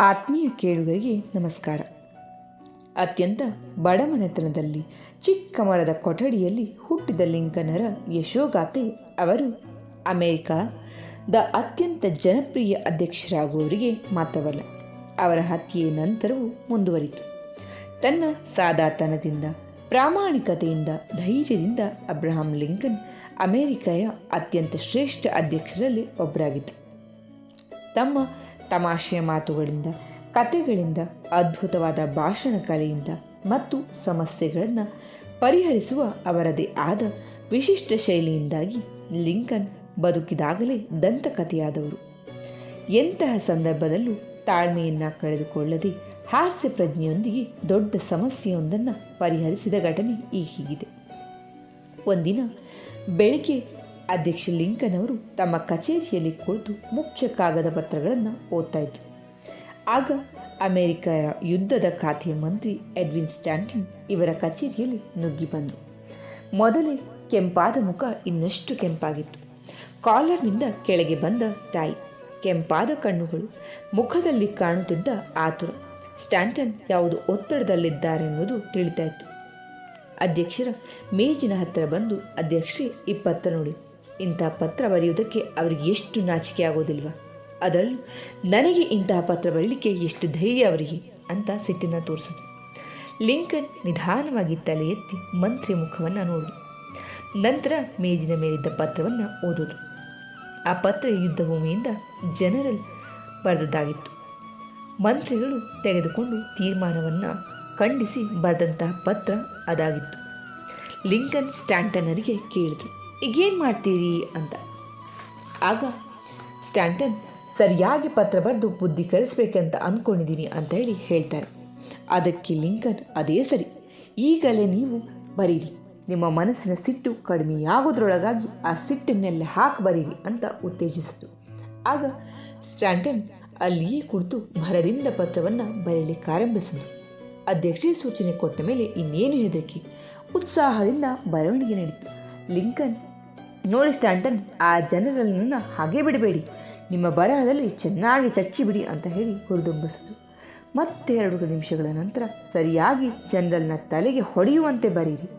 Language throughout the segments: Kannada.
ಆತ್ಮೀಯ ಕೇಳುಗರಿಗೆ ನಮಸ್ಕಾರ. ಅತ್ಯಂತ ಬಡಮನೆತನದಲ್ಲಿ ಚಿಕ್ಕ ಮರದ ಕೊಠಡಿಯಲ್ಲಿ ಹುಟ್ಟಿದ ಲಿಂಕನರ ಯಶೋಗಾಥೆ ಅವರು ಅಮೆರಿಕದ ಅತ್ಯಂತ ಜನಪ್ರಿಯ ಅಧ್ಯಕ್ಷರಾಗುವವರಿಗೆ ಮಾತ್ರವಲ್ಲ, ಅವರ ಹತ್ಯೆಯ ನಂತರವೂ ಮುಂದುವರಿತು. ತನ್ನ ಸಾದಾತನದಿಂದ, ಪ್ರಾಮಾಣಿಕತೆಯಿಂದ, ಧೈರ್ಯದಿಂದ ಅಬ್ರಹಾಂ ಲಿಂಕನ್ ಅಮೆರಿಕೆಯ ಅತ್ಯಂತ ಶ್ರೇಷ್ಠ ಅಧ್ಯಕ್ಷರಲ್ಲಿ ಒಬ್ಬರಾಗಿದ್ದರು ತಮ್ಮ ತಮಾಷೆಯ ಮಾತುಗಳಿಂದ, ಕತೆಗಳಿಂದ, ಅದ್ಭುತವಾದ ಭಾಷಣ ಕಲೆಯಿಂದ ಮತ್ತು ಸಮಸ್ಯೆಗಳನ್ನು ಪರಿಹರಿಸುವ ಅವರದೇ ಆದ ವಿಶಿಷ್ಟ ಶೈಲಿಯಿಂದಾಗಿ ಲಿಂಕನ್ ಬದುಕಿದಾಗಲೇ ದಂತಕಥೆಯಾದವರು. ಎಂತಹ ಸಂದರ್ಭದಲ್ಲೂ ತಾಳ್ಮೆಯನ್ನು ಕಳೆದುಕೊಳ್ಳದೆ ಹಾಸ್ಯ ಪ್ರಜ್ಞೆಯೊಂದಿಗೆ ದೊಡ್ಡ ಸಮಸ್ಯೆಯೊಂದನ್ನು ಪರಿಹರಿಸಿದ ಘಟನೆ ಈ ಹೀಗಿದೆ. ಒಂದಿನ ಬೆಳಿಗ್ಗೆ ಅಧ್ಯಕ್ಷ ಲಿಂಕನ್ ಅವರು ತಮ್ಮ ಕಚೇರಿಯಲ್ಲಿ ಕುಳಿತು ಮುಖ್ಯ ಕಾಗದ ಪತ್ರಗಳನ್ನು ಓದ್ತಾ ಇದ್ರು ಆಗ ಅಮೆರಿಕ ಯುದ್ಧದ ಖಾತೆಯ ಮಂತ್ರಿ ಎಡ್ವಿನ್ ಸ್ಟ್ಯಾಂಟಿನ್ ಇವರ ಕಚೇರಿಯಲ್ಲಿ ನುಗ್ಗಿ ಬಂದರು. ಮೊದಲೇ ಕೆಂಪಾದ ಮುಖ ಇನ್ನಷ್ಟು ಕೆಂಪಾಗಿತ್ತು. ಕಾಲರ್ನಿಂದ ಕೆಳಗೆ ಬಂದ ತಾಯಿ, ಕೆಂಪಾದ ಕಣ್ಣುಗಳು, ಮುಖದಲ್ಲಿ ಕಾಣುತ್ತಿದ್ದ ಆತುರ. ಸ್ಟ್ಯಾಂಟನ್ ಯಾವುದು ಎಂಬುದು ತಿಳಿತಾಯಿತು. ಅಧ್ಯಕ್ಷರ ಮೇಜಿನ ಹತ್ತಿರ ಬಂದು ಅಧ್ಯಕ್ಷೆ ಇಪ್ಪತ್ತ ನೋಡಿ ಇಂತಹ ಪತ್ರ ಬರೆಯುವುದಕ್ಕೆ ಅವರಿಗೆ ಎಷ್ಟು ನಾಚಿಕೆ ಆಗೋದಿಲ್ವ? ಅದರಲ್ಲೂ ನನಗೆ ಇಂತಹ ಪತ್ರ ಬರೀಲಿಕ್ಕೆ ಎಷ್ಟು ಧೈರ್ಯ ಅವರಿಗೆ ಅಂತ ಸಿಟ್ಟನ್ನು ತೋರಿಸೋದು. ಲಿಂಕನ್ ನಿಧಾನವಾಗಿ ತಲೆ ಎತ್ತಿ ಮಂತ್ರಿ ಮುಖವನ್ನು ನೋಡಿ. ನಂತರ ಮೇಜಿನ ಮೇಲಿದ್ದ ಪತ್ರವನ್ನು ಓದೋದು. ಆ ಪತ್ರ ಯುದ್ಧಭೂಮಿಯಿಂದ ಜನರಲ್ ಬರೆದದ್ದಾಗಿತ್ತು. ಮಂತ್ರಿಗಳು ತೆಗೆದುಕೊಂಡು ತೀರ್ಮಾನವನ್ನು ಖಂಡಿಸಿ ಬರೆದಂತಹ ಪತ್ರ ಅದಾಗಿತ್ತು. ಲಿಂಕನ್ ಸ್ಟ್ಯಾಂಟನರಿಗೆ ಕೇಳಿದ್ರು. ಈಗೇನು ಮಾಡ್ತೀರಿ ಅಂತ. ಆಗ ಸ್ಟ್ಯಾಂಟನ್ ಸರಿಯಾಗಿ ಪತ್ರ ಬರೆದು ಬುದ್ಧಿ ಕಲಿಸ್ಬೇಕಂತ ಅಂದ್ಕೊಂಡಿದ್ದೀನಿ ಅಂತ ಹೇಳಿ ಹೇಳ್ತಾರೆ. ಅದಕ್ಕೆ ಲಿಂಕನ್, ಅದೇ ಸರಿ. ಈಗಲೇ ನೀವು ಬರೀರಿ. ನಿಮ್ಮ ಮನಸ್ಸಿನ ಸಿಟ್ಟು ಕಡಿಮೆಯಾಗೋದ್ರೊಳಗಾಗಿ ಆ ಸಿಟ್ಟನ್ನೆಲ್ಲ ಹಾಕಿ ಬರೀರಿ ಅಂತ ಉತ್ತೇಜಿಸಿತು. ಆಗ ಸ್ಟ್ಯಾಂಟನ್ ಅಲ್ಲಿಯೇ ಕುಳಿತು ಭರದಿಂದ ಪತ್ರವನ್ನು ಬರೆಯಲಿಕ್ಕೆ ಆರಂಭಿಸಿದರು ಅಧ್ಯಕ್ಷೆ ಸೂಚನೆ ಕೊಟ್ಟ ಮೇಲೆ ಇನ್ನೇನು ಹೆದರಿಕೆ? ಉತ್ಸಾಹದಿಂದ ಬರವಣಿಗೆ ನಡೀತು ಲಿಂಕನ್ ನೋಡಿ ಸ್ಟ್ಯಾಂಟನ್ ಆ ಜನರನ್ನು ಹಾಗೆ ಬಿಡಬೇಡಿ. ನಿಮ್ಮ ಬರಹದಲ್ಲಿ ಚೆನ್ನಾಗಿ ಚಚ್ಚಿಬಿಡಿ ಅಂತ ಹೇಳಿ ಹುರಿದುಂಬಿಸಿದ್ರು ಮತ್ತೆ ಎರಡು ನಿಮಿಷಗಳ ನಂತರ ಸರಿಯಾಗಿ ಜನರಲ್ನ ತಲೆಗೆ ಹೊಡೆಯುವಂತೆ ಬರೀರಿ.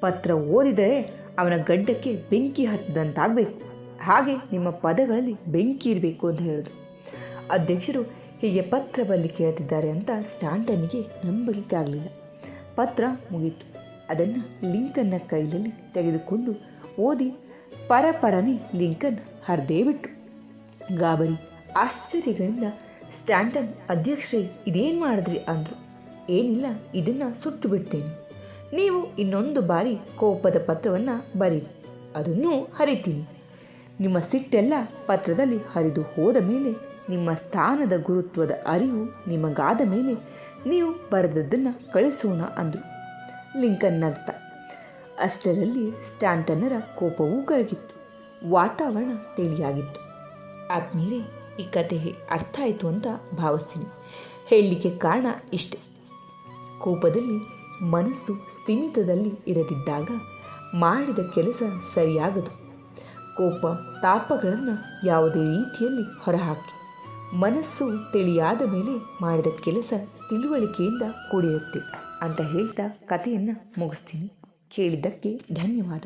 ಪತ್ರ ಓದಿದರೆ ಅವನ ಗಡ್ಡಕ್ಕೆ ಬೆಂಕಿ ಹತ್ತಿದಂತಾಗಬೇಕು. ಹಾಗೆ ನಿಮ್ಮ ಪದಗಳಲ್ಲಿ ಬೆಂಕಿ ಇರಬೇಕು ಅಂತ ಹೇಳಿದ್ರು. ಅಧ್ಯಕ್ಷರು ಹೀಗೆ ಪತ್ರ ಬಲ್ಲಿ ಕೇಳ್ತಿದ್ದಾರೆ ಅಂತ ಸ್ಟಾಂಟನಿಗೆ ನಂಬಲಿಕ್ಕೆ ಆಗಲಿಲ್ಲ ಪತ್ರ ಮುಗೀತು. ಅದನ್ನು ಲಿಂಕನ್ನ ಕೈಯಲ್ಲಿ ತೆಗೆದುಕೊಂಡು ಓದಿ ಪರಪರನೆ ಲಿಂಕನ್ ಹರಿದೇ ಬಿಟ್ಟು ಗಾಬರಿ, ಆಶ್ಚರ್ಯಗಳಿಂದ ಸ್ಟ್ಯಾಂಟನ್ ಅಧ್ಯಕ್ಷರೇ, ಇದೇನು ಮಾಡಿದ್ರಿ ಅಂದರು. ಏನಿಲ್ಲ, ಇದನ್ನು ಸುಟ್ಟು ಬಿಡ್ತೇನೆ. ನೀವು ಇನ್ನೊಂದು ಬಾರಿ ಕೋಪದ ಪತ್ರವನ್ನು ಬರೀರಿ, ಅದನ್ನು ಹರಿತೀನಿ. ನಿಮ್ಮ ಸಿಟ್ಟೆಲ್ಲ ಪತ್ರದಲ್ಲಿ ಹರಿದು ಹೋದ ಮೇಲೆ, ನಿಮ್ಮ ಸ್ಥಾನದ ಗುರುತ್ವದ ಅರಿವು ನಿಮಗಾದ ಮೇಲೆ, ನೀವು ಬರೆದದ್ದನ್ನು ಕಳಿಸೋಣ ಅಂದರು. ಲಿಂಕನ್ ನಗ್ತ ಅಷ್ಟರಲ್ಲಿ ಸ್ಟ್ಯಾಂಟನರ ಕೋಪವೂ ಕರಗಿತ್ತು ವಾತಾವರಣ ತಿಳಿಯಾಗಿತ್ತು. ಆದ್ಮೇಲೆ ಈ ಕತೆ ಅರ್ಥ ಆಯಿತು ಅಂತ ಭಾವಿಸ್ತೀನಿ. ಹೇಳಲಿಕ್ಕೆ ಕಾರಣ ಇಷ್ಟೆ. ಕೋಪದಲ್ಲಿ ಮನಸ್ಸು ಸ್ಥಿಮಿತದಲ್ಲಿ ಇರದಿದ್ದಾಗ ಮಾಡಿದ ಕೆಲಸ ಸರಿಯಾಗದು. ಕೋಪ ತಾಪಗಳನ್ನು ಯಾವುದೇ ರೀತಿಯಲ್ಲಿ ಹೊರಹಾಕಿ. ಮನಸ್ಸು ತಿಳಿಯಾದ ಮೇಲೆ ಮಾಡಿದ ಕೆಲಸ ತಿಳುವಳಿಕೆಯಿಂದ ಕೂಡಿರುತ್ತೆ ಅಂತ ಹೇಳ್ತಾ ಕಥೆಯನ್ನು ಮುಗಿಸ್ತೀನಿ. ಕೇಳಿದ್ದಕ್ಕೆ ಧನ್ಯವಾದ